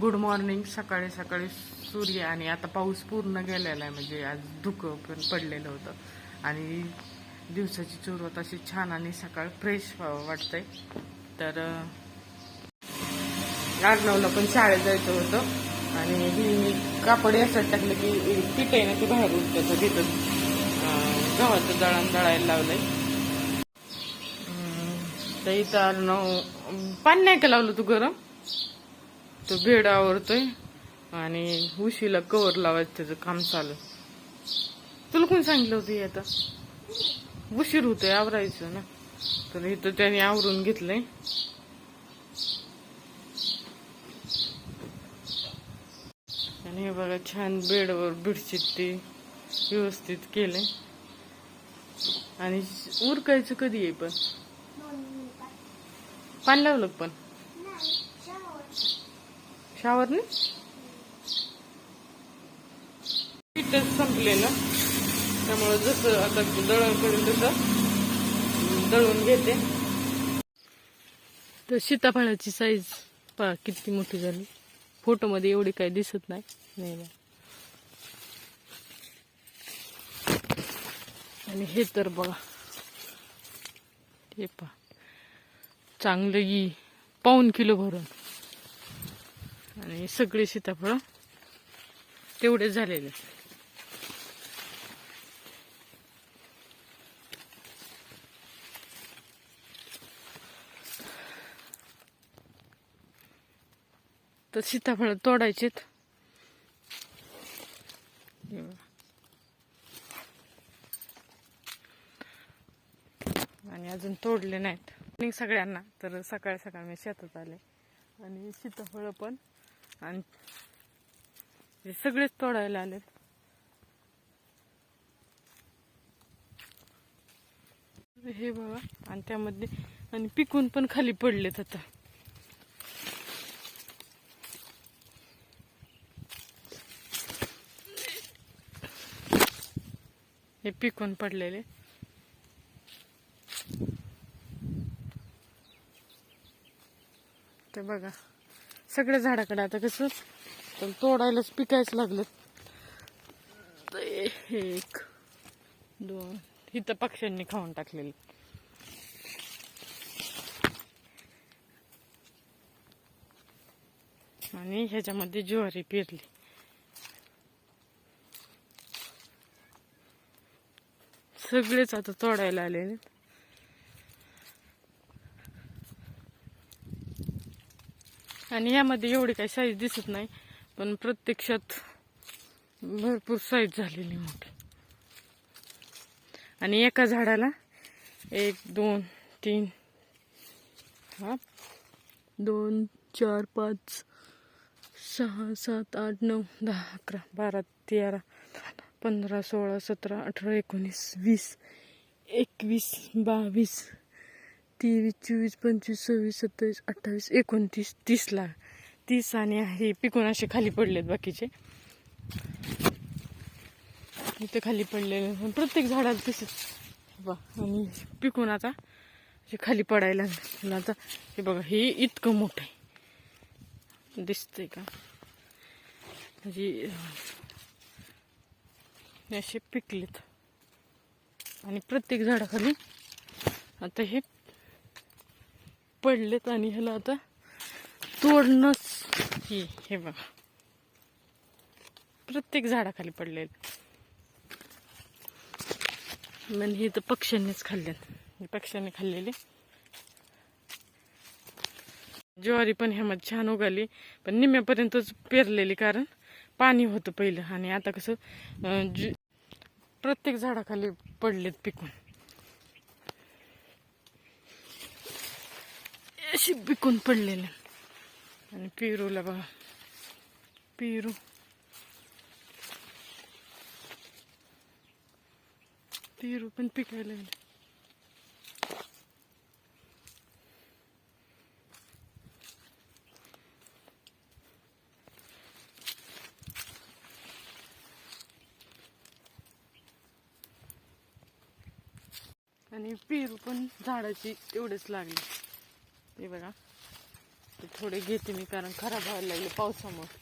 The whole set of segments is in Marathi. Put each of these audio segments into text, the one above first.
गुड मॉर्निंग सकाळी सकाळी सूर्य आणि आता पाऊस पूर्ण गेलेला आहे म्हणजे आज धुकं पण पडलेलं होतं. आणि दिवसाची सुरुवात अशी छान आणि सकाळ फ्रेश वाटतंय. तर आडनवला पण शाळेत जायचं होतं. आणि ही मी कापड यासाठी टाकलं की पीठ आहे ना ती बाहेर उठतं तर तिथं गव्हाचं दळण दळायला लावलंय. तर इथं आडनव पाणी नाही का लावलं तू गरम? तो बेड आवरतोय आणि उशीला कवर लावायचं त्याचं काम चालू. तुला कोण सांगितलं होतं आता? उशीर होतोय आवरायचं ना. तर इथं त्याने आवरून घेतलंय. आणि हे बघा छान बेडवर बेडशीट ते व्यवस्थित केलंय. आणि उरकायचं कधी आहे पण? पाणी लावलं पण? शावर ने पीठच संपले ना. त्यामुळे जसं आता दळण करेल तसं दळून घेते. तर सीताफळाची साईज पहा किती मोठी झाली. फोटोमध्ये एवढी काही दिसत नाही नाही. आणि हे तर बघा. हे पहा. चांगलं ही पाऊन किलो भरून. आणि सगळी सीताफळ तेवढेच झालेले तर सीताफळ तोडायचेत आणि अजून तोडले नाहीत. सगळ्यांना तर सकाळ सकाळ मी शेतात आले. आणि सीताफळ पण आणि हे सगळेच तोडायला आलेत हे बघा आणि त्यामध्ये आणि पिकून पण खाली पडलेत आता. हे पिकून पडलेले. ते बघा. सगळ्या झाडाकडे आता कसं पण तोडायलाच पिकायच लागलं. एक दोन इथं पक्ष्यांनी खाऊन टाकलेली. आणि ह्याच्यामध्ये ज्वारी पेरली. सगळेच आता तोडायला आलेले. आणि यामध्ये एवढी काही साईज दिसत नाही पण प्रत्यक्षात भरपूर साईज झालेली मोठी. आणि एका झाडाला एक दोन तीन हा दोन चार पाच सहा सात आठ नऊ दहा अकरा बारा तेरा पंधरा सोळा सतरा अठरा एकोणीस वीस एकवीस बावीस तेवीस चोवीस पंचवीस सव्वीस सत्तावीस अठ्ठावीस एकोणतीस तीसला तीस आणि हे पिकून असे खाली पडलेत बाकीचे? इथं खाली पडलेले. पण प्रत्येक झाडाला तसेच. बा आणि पिकून आता? हे खाली पडायला लागले. आता हे बघा हे इतकं मोठं आहे. दिसतंय का? म्हणजे असे पिकलेत. आणि प्रत्येक झाडाखाली आता हे पडलेत आणि ह्याला आता तोडणंच हे हे बघा. प्रत्येक झाडाखाली पडलेत म्हणजे हे तर पक्ष्यांनीच खाल्लेत. पक्ष्यांनी खाल्लेले. ज्वारी पण ह्यामध्ये छान उगाली पण निम्यापर्यंतच पेरलेली कारण पाणी होतं पहिलं. आणि आता कसं प्रत्येक झाडाखाली पडलेत पिकून. अशी पिकून पडलेले. आणि पेरूला बघा. पेरू. पेरू पण पिकायला लागले. आणि पेरू पण झाडाची तेवढेच लागले. हे बघा. ते थोडे घेते मी कारण खराब व्हायला लागले पावसामुळे.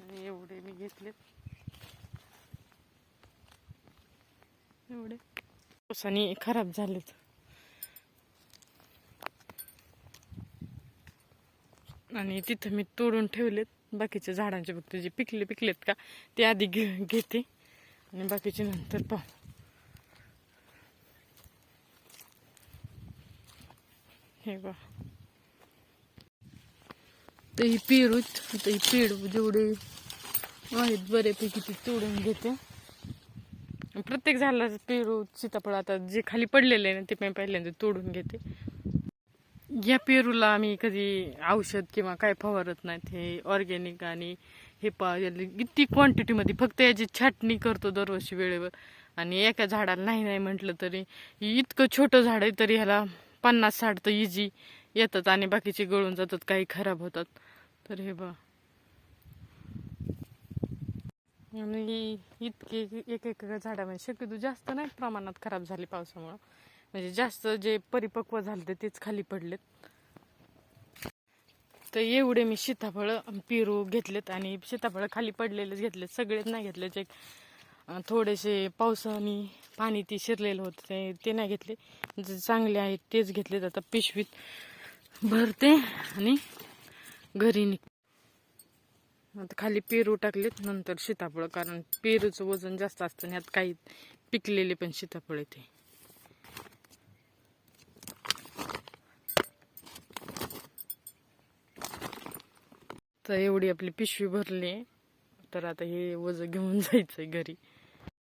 आणि एवढे मी घेतलेत एवढे. पावसाने खराब झालेत. आणि तिथं मी तोडून ठेवलेत. बाकीच्या झाडांचे फक्त जे पिकले पिकलेत का ते आधी घे घेते. आणि बाकीचे नंतर पाहू. हे बा तर ही पेरूच आता ही पेरू जेवढे आहेत बऱ्यापैकी ते तोडून घेते. प्रत्येक झाडाला पेरू सीताफळ आता जे खाली पडलेले आहे ना ते मी पहिल्यांदा तोडून घेते. या पेरूला आम्ही कधी औषध किंवा काय फवारत नाहीत हे ऑर्गॅनिक आणि हे पा किती क्वांटिटीमध्ये फक्त याची छाटणी करतो दरवर्षी वेळेवर. आणि एका झाडाला नाही नाही म्हटलं तरी इतकं छोटं झाड आहे तरी ह्याला पन्नास साठ तर इजी येतात आणि बाकीचे गळून जातात काही खराब होतात. तर हे बा आणि इतके एक एक झाडामध्ये शक्यतो जास्त नाही प्रमाणात खराब झाले पावसामुळं. म्हणजे जास्त जे परिपक्व झाले तेच खाली पडलेत. तर एवढे मी सीताफळ पेरू घेतलेत आणि सीताफळ खाली पडलेलेच घेतलेत. सगळेच नाही घेतले जे थोडेसे पावसाने पाणी ते शिरलेलं होतं ते ते नाही घेतले. जे चांगले आहेत तेच घेतलेत. आता पिशवीत भरते आणि घरी निघते आता खाली पेरू टाकलेत नंतर सीताफळ कारण पेरूचं वजन जास्त असतं आणि यात काही पिकलेले पण सीताफळ येते. तर एवढी आपली पिशवी भरली आहे तर आता हे वजन घेऊन जायचंय घरी.